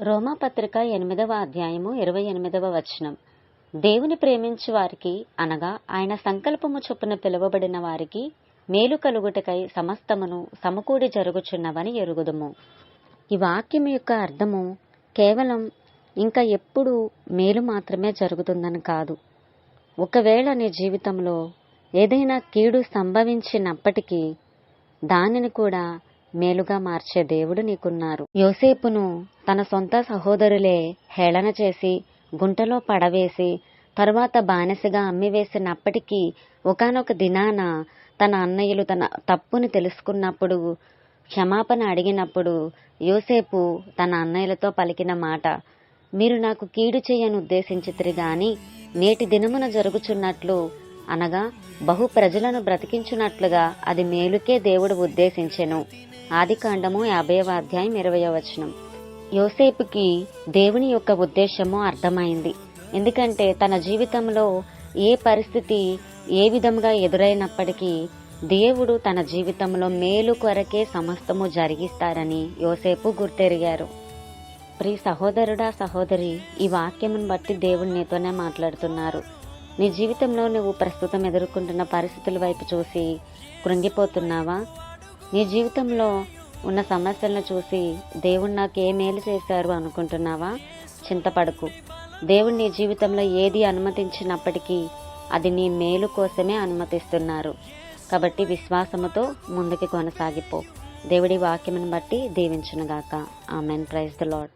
రోమాపత్రిక ఎనిమిదవ అధ్యాయము ఇరవై ఎనిమిదవ వచనం. దేవుని ప్రేమించు వారికి అనగా ఆయన సంకల్పము చొప్పున పిలువబడిన వారికి మేలు కలుగుటకై సమస్తమును సమకూడి జరుగుచున్నవని ఎరుగుదుము. ఈ వాక్యం యొక్క అర్థము కేవలం ఇంకా ఎప్పుడు మేలు మాత్రమే జరుగుతుందని కాదు. ఒకవేళ నీ జీవితంలో ఏదైనా కీడు సంభవించినప్పటికీ దానిని కూడా మేలుగా మార్చే దేవుడు నీకున్నారు. యోసేపును తన సొంత సహోదరులే హేళన చేసి గుంటలో పడవేసి తరువాత బానిసగా అమ్మివేసినప్పటికీ ఒకానొక దినాన తన అన్నయ్యలు తన తప్పుని తెలుసుకున్నప్పుడు క్షమాపణ అడిగినప్పుడు యోసేపు తన అన్నయ్యలతో పలికిన మాట మీరు నాకు కీడు చేయని ఉద్దేశించితిరి గాని నేటి దినమున జరుగుచున్నట్లు అనగా బహు ప్రజలను బ్రతికించున్నట్లుగా అది మేలుకే దేవుడు ఉద్దేశించెను. ఆదికాండము యాభైవ అధ్యాయం ఇరవయో వచనం. యోసేపుకి దేవుని యొక్క ఉద్దేశము అర్థమైంది. ఎందుకంటే తన జీవితంలో ఏ పరిస్థితి ఏ విధంగా ఎదురైనప్పటికీ దేవుడు తన జీవితంలో మేలు కొరకే సమస్తము జరిగిస్తారని యోసేపు గుర్తెరిగారు. ప్రి సహోదరుడా సహోదరి ఈ వాక్యమును బట్టి దేవుడు నీతోనే మాట్లాడుతున్నారు. నీ జీవితంలో నువ్వు ప్రస్తుతం ఎదుర్కొంటున్న పరిస్థితుల వైపు చూసి కృంగిపోతున్నావా? నీ జీవితంలో ఉన్న సమస్యలను చూసి దేవుడు నాకు ఏ మేలు చేశారు అనుకుంటున్నావా? చింతపడకు. దేవుడు నీ జీవితంలో ఏది అనుమతించినప్పటికీ అది నీ మేలు కోసమే అనుమతిస్తున్నారు. కాబట్టి విశ్వాసముతో ముందుకు కొనసాగిపో. దేవుడి వాక్యమును బట్టి దీవించునుగాక. ఆమెన్. Praise the lord